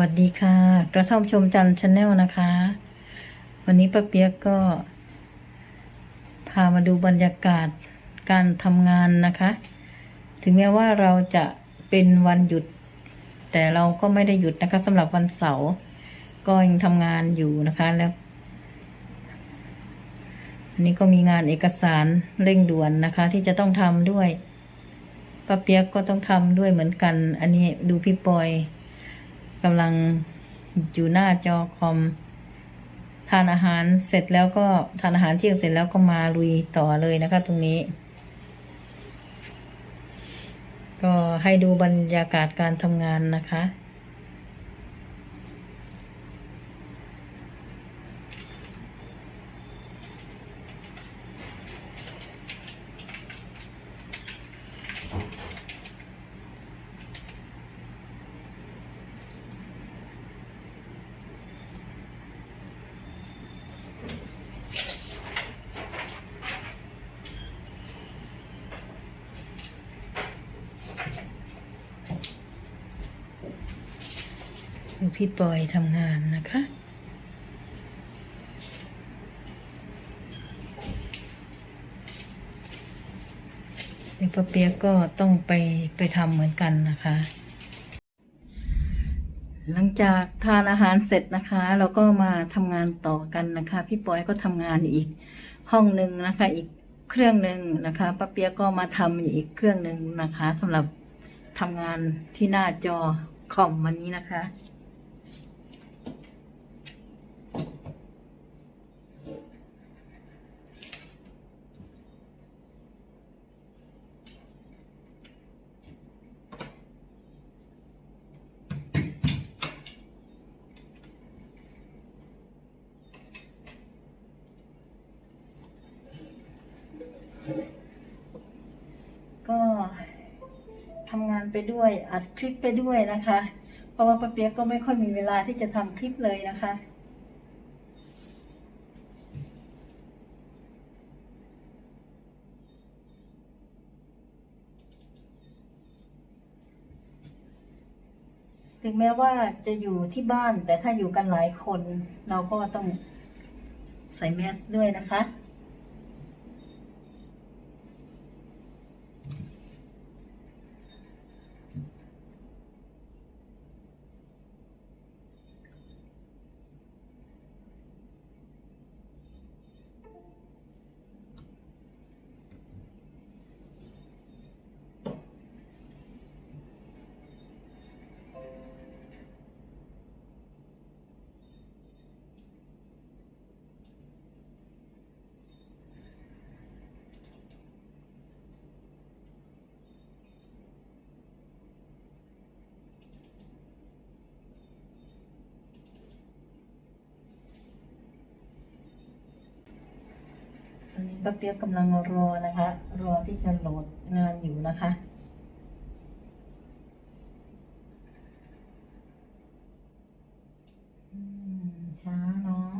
วัสดีค่ะ กระท่อมชมจันทร์ชาแนลนะคะ วันนี้ป้าเปียกก็ พามาดูบรรยากาศการทำงานนะคะ ถึงแม้ว่าเราจะเป็นวันหยุด แต่เราก็ไม่ได้หยุดนะคะสำหรับวันเสาร์ก็ยังทำงานอยู่นะคะแล้วอันนี้ก็มีงานเอกสารเร่งด่วนนะคะ ที่จะต้องทำด้วยป้าเปียกก็ต้องทำด้วยเหมือนกัน อันนี้ดูพี่ปอย กำลังอยู่หน้าจอคอม ทานอาหารเสร็จแล้วก็ทานอาหารเที่ยงเสร็จแล้วก็มาลุยต่อเลยนะคะ ตรงนี้ ก็ให้ดูบรรยากาศการทำงานนะคะ ดู พี่ปอยทำงานนะคะ เดี๋ยวป้าเปียกก็ต้องไปไปทำเหมือนกันนะคะ หลังจากทานอาหารเสร็จนะคะ เราก็มาทำงานต่อกันนะคะ พี่ปอยก็ทำงานอีกห้องหนึ่งนะคะ อีกเครื่องหนึ่งนะคะป้าเปียกก็มาทำอีกเครื่องหนึ่งนะคะสำหรับทำงานที่หน้าจอคอมวันนี้นะคะ ก็ ทำงานไปด้วย อัดคลิปไปด้วยนะคะ เพราะว่าป้าเปียกก็ไม่ค่อยมีเวลาที่จะทำคลิปเลยนะคะถึงแม้ว่าจะอยู่ที่บ้านแต่ถ้าอยู่กันหลายคน เราก็ต้องใส่แมสด้วยนะคะ ป้าเปียกกำลังรอนะคะ รอที่จะโหลดงานอยู่นะคะ อืม ช้าเนาะ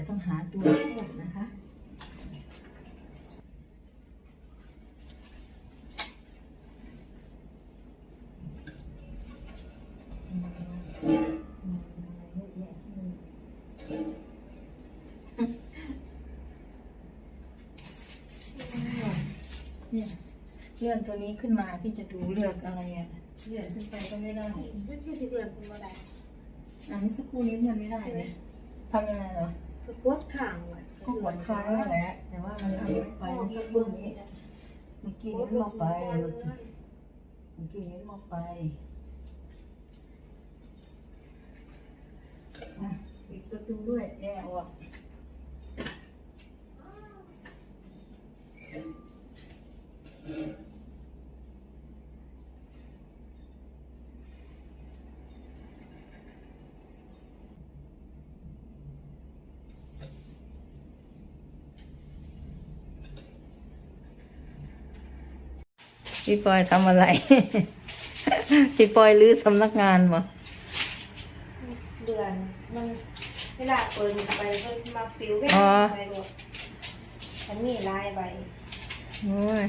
เดี๋ยวต้องหาตัวช่วยนะคะเนี่ยเลื่อนตัวนี้ขึ้นมาที่จะดูเลือกอะไรอะเลื่อนขึ้นไปก็ไม่ได้มันคือสิเดือนคุณบ่ได้อันนี้สักครู่นี้เลื่อนไม่ได้เลยทำยังไงเหรอ คือกดข้างไว้ก็กดค้างนั่นแหละ แต่ว่ามันทำไม่ไปมันสักเบื้องนี้เมื่อกี้นี้ลงไปเมื่อกี้นี้ลงไปอะปิดประตูด้วยแอร์ออก พี่ปอยทำอะไร พี่ปอยลื้อสำนักงานบ่เดือนมันเวลาเปิดไปมันมาฟิวแค่ไปรวฉันมีลายใบโอ้ย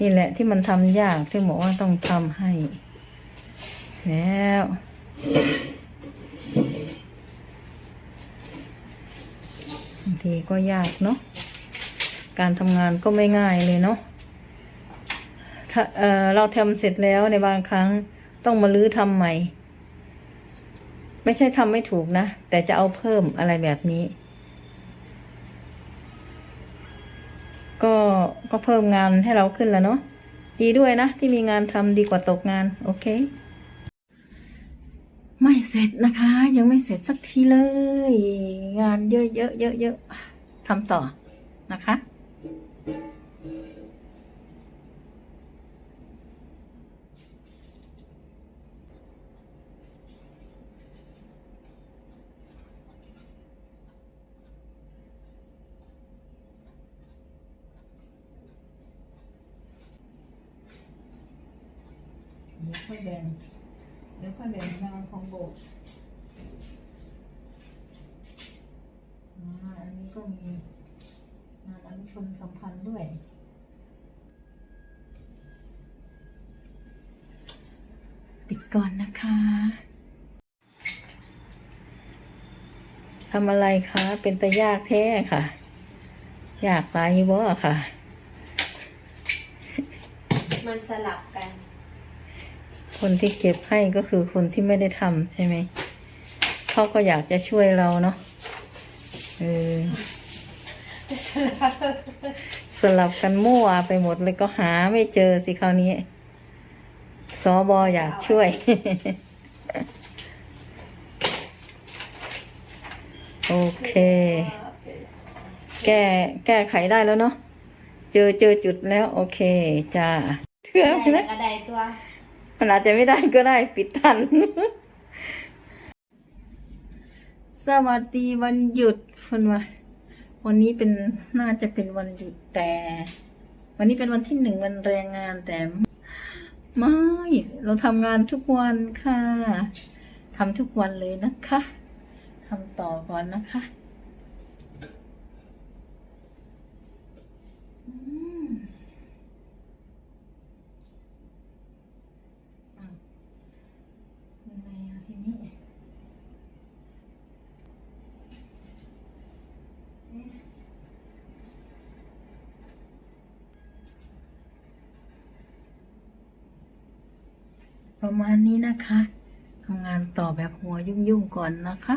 นี่แหละที่มันทำยากที่บอกว่าต้องทำให้ แล้ว บางทีก็ยากเนาะการทำงานก็ไม่ง่ายเลยเนาะถ้า เออเราทำเสร็จแล้วในบางครั้งต้องมาลื้อทำใหม่ ไม่ใช่ทำไม่ถูกนะ แต่จะเอาเพิ่มอะไรแบบนี้ ก็ก็เพิ่มงานให้เราขึ้นแล้วเนาะดีด้วยนะ ที่มีงานทำดีกว่าตกงาน โอเค ไม่เสร็จนะคะ ยังไม่เสร็จสักทีเลย งานเยอะเยอะเยอะเยอะทำต่อนะคะ ค่อยแบ่งเดี๋ยวค่อยแบ่งานของโบสถ์อ่าอันนี้ก็มีงานอนุชนสัมพันธ์ด้วยปิดก่อนนะคะทำอะไรคะ เป็นตะยากแท้ค่ะ อยากไปบ่ค่ะ มันสลับกัน คนที่เก็บให้ก็คือคนที่ไม่ได้ทำใช่ไหมเขาก็อยากจะช่วยเราเนาะเออสลับกันมั่วไปหมดเลยก็หาไม่เจอสิคราวนี้สอบออยากช่วย โอเค แก้แก้ไขได้แล้วเนาะ เจอเจอจุดแล้ว โอเค จ้าเชื่อได้ไหมแล้วก็ได้ตัว มันอาจจะไม่ได้ก็ได้ปิดทัน สวัสดีวันหยุดคนว่าวันนี้เป็นน่าจะเป็นวันหยุดแต่ วันนี้เป็นวันที่หนึ่งวันแรงงานแต่ไม่เราทำงานทุกวันค่ะทำทุกวันเลยนะคะทำต่อก่อนนะคะอืม อ้าวยังไงอะทีนี้เอ๊ะ ประมาณนี้นะคะทำงานต่อแบบหัวยุ่งๆก่อนนะคะ